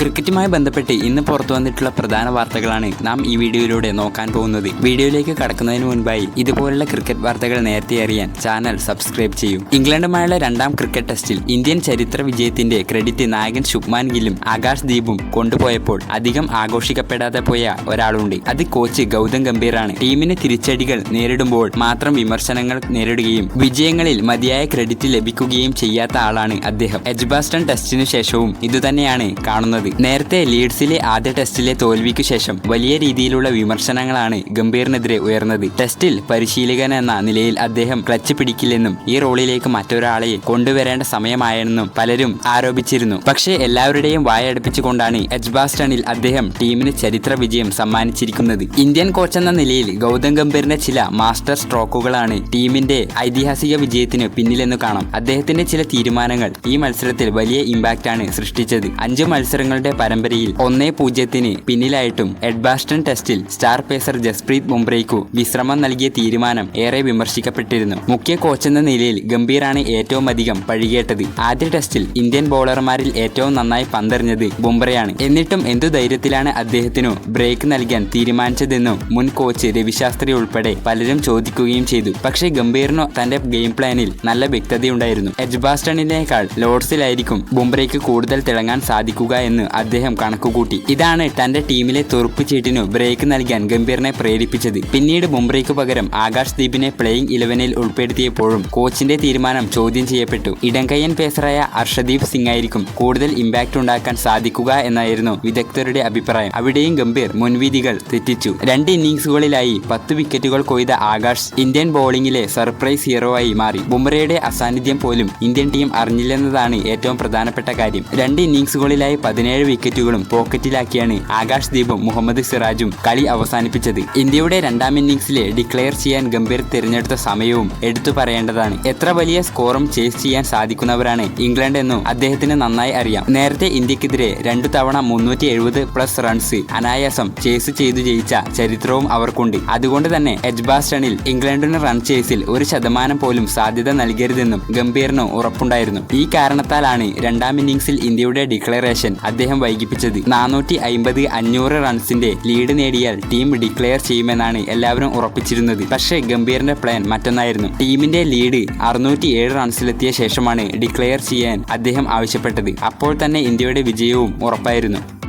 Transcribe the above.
ക്രിക്കറ്റുമായി ബന്ധപ്പെട്ട് ഇന്ന് പുറത്തു വന്നിട്ടുള്ള പ്രധാന വാർത്തകളാണ് നാം ഈ വീഡിയോയിലൂടെ നോക്കാൻ പോകുന്നത്. വീഡിയോയിലേക്ക് കടക്കുന്നതിന് മുൻപായി ഇതുപോലുള്ള ക്രിക്കറ്റ് വാർത്തകൾ നേരത്തെ അറിയാൻ ചാനൽ സബ്സ്ക്രൈബ് ചെയ്യൂ. ഇംഗ്ലണ്ടുമായുള്ള രണ്ടാം ക്രിക്കറ്റ് ടെസ്റ്റിൽ ഇന്ത്യൻ ചരിത്ര വിജയത്തിന്റെ ക്രെഡിറ്റ് നായകൻ ശുഭ്മാൻ ഗില്ലും ആകാശ് ദീപും കൊണ്ടുപോയപ്പോൾ അധികം ആഘോഷിക്കപ്പെടാതെ പോയ ഒരാളുണ്ട്. അത് കോച്ച് ഗൗതം ഗംഭീറാണ്. ടീമിന് തിരിച്ചടികൾ നേരിടുമ്പോൾ മാത്രം വിമർശനങ്ങൾ നേരിടുകയും വിജയങ്ങളിൽ മതിയായ ക്രെഡിറ്റ് ലഭിക്കുകയും ചെയ്യാത്ത ആളാണ് അദ്ദേഹം. എജ്ബാസ്റ്റൺ ടെസ്റ്റിനു ശേഷവും ഇതുതന്നെയാണ് കാണുന്നത്. നേരത്തെ ലീഡ്സിലെ ആദ്യ ടെസ്റ്റിലെ തോൽവിക്കു ശേഷം വലിയ രീതിയിലുള്ള വിമർശനങ്ങളാണ് ഗംഭീറിനെതിരെ ഉയർന്നത്. ടെസ്റ്റിൽ പരിശീലകൻ എന്ന നിലയിൽ അദ്ദേഹം ക്ലച്ച് പിടിക്കില്ലെന്നും ഈ റോളിലേക്ക് മറ്റൊരാളെ കൊണ്ടുവരേണ്ട സമയമായെന്നും പലരും ആരോപിച്ചിരുന്നു. പക്ഷേ എല്ലാവരുടെയും വായടപ്പിച്ചുകൊണ്ടാണ് എജ്ബാസ്റ്റണിൽ അദ്ദേഹം ടീമിന് ചരിത്ര വിജയം സമ്മാനിച്ചിരിക്കുന്നത്. ഇന്ത്യൻ കോച്ച് എന്ന നിലയിൽ ഗൗതം ഗംഭീറിന്റെ ചില മാസ്റ്റർ സ്ട്രോക്കുകളാണ് ടീമിന്റെ ഐതിഹാസിക വിജയത്തിന് പിന്നിലെന്ന് കാണാം. അദ്ദേഹത്തിന്റെ ചില തീരുമാനങ്ങൾ ഈ മത്സരത്തിൽ വലിയ ഇമ്പാക്റ്റ് ആണ് സൃഷ്ടിച്ചത്. അഞ്ച് മത്സരങ്ങളുടെ പരമ്പരയിൽ ഒന്നേ പൂജ്യത്തിന് പിന്നിലായിട്ടും എഡ്ബാസ്റ്റൺ ടെസ്റ്റിൽ സ്റ്റാർ പേസർ ജസ്പ്രീത് ബുംറയ്ക്കു വിശ്രമം നൽകിയ തീരുമാനം ഏറെ വിമർശിക്കപ്പെട്ടിരുന്നു. മുഖ്യ കോച്ചെന്ന നിലയിൽ ഗംഭീറാണ് ഏറ്റവും അധികം പഴികേട്ടത്. ആദ്യ ടെസ്റ്റിൽ ഇന്ത്യൻ ബോളർമാരിൽ ഏറ്റവും നന്നായി പന്തെറിഞ്ഞത് ബുംറയാണ്. എന്നിട്ടും എന്തു ധൈര്യത്തിലാണ് അദ്ദേഹത്തിനു ബ്രേക്ക് നൽകാൻ തീരുമാനിച്ചതെന്നും മുൻ കോച്ച് രവിശാസ്ത്രി ഉൾപ്പെടെ പലരും ചോദിക്കുകയും ചെയ്തു. പക്ഷേ ഗംഭീറിനോ തന്റെ ഗെയിം പ്ലാനിൽ നല്ല വ്യക്തതയുണ്ടായിരുന്നു. എജ്ബാസ്റ്റണിനേക്കാൾ ലോർഡ്സിലായിരിക്കും ബുംറയ്ക്ക് കൂടുതൽ തിളങ്ങാൻ സാധിക്കുക എന്ന് അദ്ദേഹം കണക്കുകൂട്ടി. ഇതാണ് തന്റെ ടീമിലെ തുറുപ്പ് ചീട്ടിനു ബ്രേക്ക് നൽകാൻ ഗംഭീറിനെ പ്രേരിപ്പിച്ചത്. പിന്നീട് മുംബൈക്ക് പകരം ആകാശ് ദീപിനെ പ്ലേയിങ് ഇലവനിൽ ഉൾപ്പെടുത്തിയപ്പോഴും കോച്ചിന്റെ തീരുമാനം ചോദ്യം ചെയ്യപ്പെട്ടു. ഇടങ്കയ്യൻ പേസറായ അർഷദീപ് സിംഗ് ആയിരിക്കും കൂടുതൽ ഇമ്പാക്റ്റ് ഉണ്ടാക്കാൻ സാധിക്കുക എന്നായിരുന്നു വിദഗ്ധരുടെ അഭിപ്രായം. അവിടെയും ഗംഭീർ മുൻവിധികൾ തെറ്റിച്ചു. രണ്ട് ഇന്നിംഗ്സുകളിലായി പത്ത് വിക്കറ്റുകൾ കൊയ്ത ആകാശ് ഇന്ത്യൻ ബോളിംഗിലെ സർപ്രൈസ് ഹീറോ ആയി മാറി. ബുംറയുടെ അസാന്നിധ്യം പോലും ഇന്ത്യൻ ടീം അറിഞ്ഞില്ലെന്നതാണ് ഏറ്റവും പ്രധാനപ്പെട്ട കാര്യം. രണ്ട് ഇന്നിംഗ്സുകളിലായി പതിനേഴ് വിക്കറ്റുകളും പോക്കറ്റിലാക്കിയാണ് ആകാശ് ദീപും മുഹമ്മദ് സിറാജും കളി അവസാനിപ്പിച്ചത്. ഇന്ത്യയുടെ രണ്ടാം ഇന്നിംഗ്സിലെ ഡിക്ലെയർ ചെയ്യാൻ ഗംഭീർ തിരഞ്ഞെടുത്ത സമയവും എടുത്തു പറയേണ്ടതാണ്. എത്ര വലിയ സ്കോറും ചേസ് ചെയ്യാൻ സാധിക്കുന്നവരാണ് ഇംഗ്ലണ്ട് എന്നും അദ്ദേഹത്തിന് നന്നായി അറിയാം. നേരത്തെ ഇന്ത്യക്കെതിരെ രണ്ടു തവണ മുന്നൂറ്റി എഴുപത് പ്ലസ് റൺസ് അനായാസം ചേസ് ചെയ്തു ജയിച്ച ചരിത്രവും അവർക്കുണ്ട്. അതുകൊണ്ട് തന്നെ എജ്ബാസ്റ്റണിൽ ഇംഗ്ലണ്ടിന് റൺ ചേസിൽ ഒരു ശതമാനം പോലും സാധ്യത നൽകരുതെന്നും ഗംഭീറിന് ഉറപ്പുണ്ടായിരുന്നു. ഈ കാരണത്താലാണ് രണ്ടാം ഇന്നിംഗ്സിൽ ഇന്ത്യയുടെ ഡിക്ലറേഷൻ അദ്ദേഹം വൈകിപ്പിച്ചത്. നാനൂറ്റി അമ്പത് അഞ്ഞൂറ് റൺസിന്റെ ലീഡ് നേടിയാൽ ടീം ഡിക്ലെയർ ചെയ്യുമെന്നാണ് എല്ലാവരും ഉറപ്പിച്ചിരുന്നത്. പക്ഷേ ഗംഭീറിന്റെ പ്ലാൻ മറ്റൊന്നായിരുന്നു. ടീമിന്റെ ലീഡ് അറുന്നൂറ്റി ഏഴ് റൺസിലെത്തിയ ശേഷമാണ് ഡിക്ലെയർ ചെയ്യാൻ അദ്ദേഹം ആവശ്യപ്പെട്ടത്. അപ്പോൾ തന്നെ ഇന്ത്യയുടെ വിജയവും ഉറപ്പായിരുന്നു.